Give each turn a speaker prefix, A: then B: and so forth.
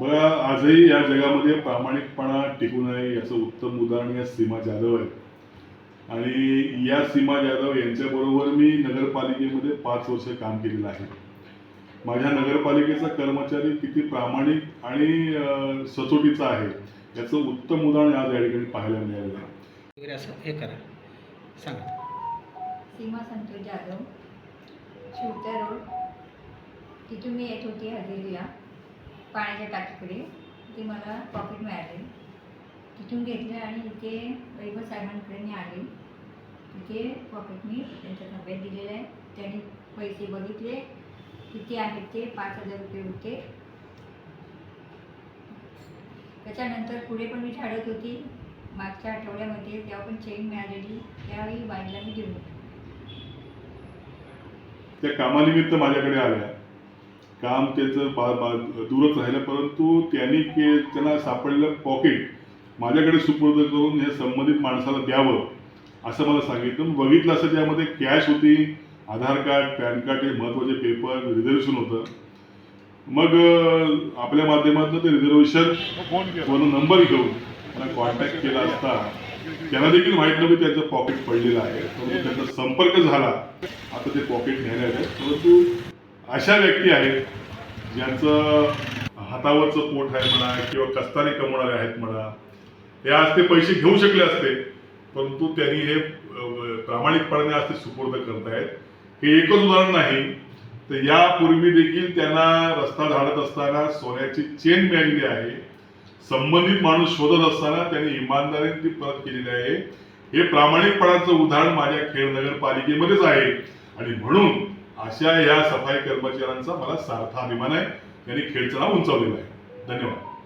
A: बघा आजही या जगामध्ये प्रामाणिकपणा टिकून आहे याचं उत्तम उदाहरण या सीमा जाधव आहे आणि या सीमा जाधव यांच्याबरोबर मी नगरपालिकेमध्ये पाच वर्ष काम केलेलं आहे. माझ्या नगरपालिकेचा कर्मचारी किती प्रामाणिक आणि सचोटीचा आहे याचं उत्तम उदाहरण आज या ठिकाणी पाहायला मिळालेलं आहे.
B: वगैरे असं हे करा. सांगा.
C: सीमा संतोष जाधव शिवता रोड तिथून मी येत होती हजेरीला पाण्याच्या टाकीकडे ते मला पॉकेट मिळाले. तिथून घेतलं आणि इथे वैभव साहेबांकडे मी आले तिथे पॉकेट मी त्यांच्या ताब्यात दिलेलं आहे त्यांनी पैसे बघितले. किती आहेत ते? पाच हजार रुपये होते. त्याच्यानंतर पुढे पण मी झाडत होती. मागच्या आठवड्यामध्ये तेव्हा पण चेन मिळालेली. त्यावेळी बाईला मी देऊन
A: त्या कामानिमित्त माझ्याकडे आल्या. काम त्याचं बा बा दूरच राहिलं परंतु त्यांनी के त्यांना सापडलेलं पॉकेट माझ्याकडे सुपूर्द करून हे संबंधित माणसाला द्यावं असं मला सांगितलं. बघितलं असं त्यामध्ये कॅश होती आधार कार्ड पॅन कार्ड हे महत्त्वाचे पेपर रिझर्वेशन होतं. मग आपल्या माध्यमातून ते रिझर्वेशन फोन नंबर घेऊन मला कॉन्टॅक्ट केला असता त्यांना देखील माहीत नव्हतं त्यांचं पॉकेट पडलेलं आहे. परंतु त्यांचा संपर्क झाला. आता ते पॉकेट घ्यायला परंतु अशा व्यक्ती आहेत ज्यांचं हातावरचं पोट आहे म्हणा किंवा कस्तारी कमवणारे आहेत म्हणा हे आज ते पैसे घेऊ शकले असते परंतु त्यांनी हे प्रामाणिकपणाने आज ते सुपूर्द करतायत हे एकच उदाहरण नाही तर यापूर्वी देखील त्यांना रस्ता झाडत असताना सोन्याची चेन मिळालेली आहे. संबंधित माणूस शोधत असताना त्यांनी इमानदारीने ती परत केलेली आहे. हे प्रामाणिकपणाचं उदाहरण माझ्या खेड नगरपालिकेमध्येच आहे. आणि म्हणून अशा या सफाई कर्मचाऱ्यांचा मला सारखा अभिमान आहे. त्यांनी खेळचं नाव उंचावलेलं आहे. धन्यवाद.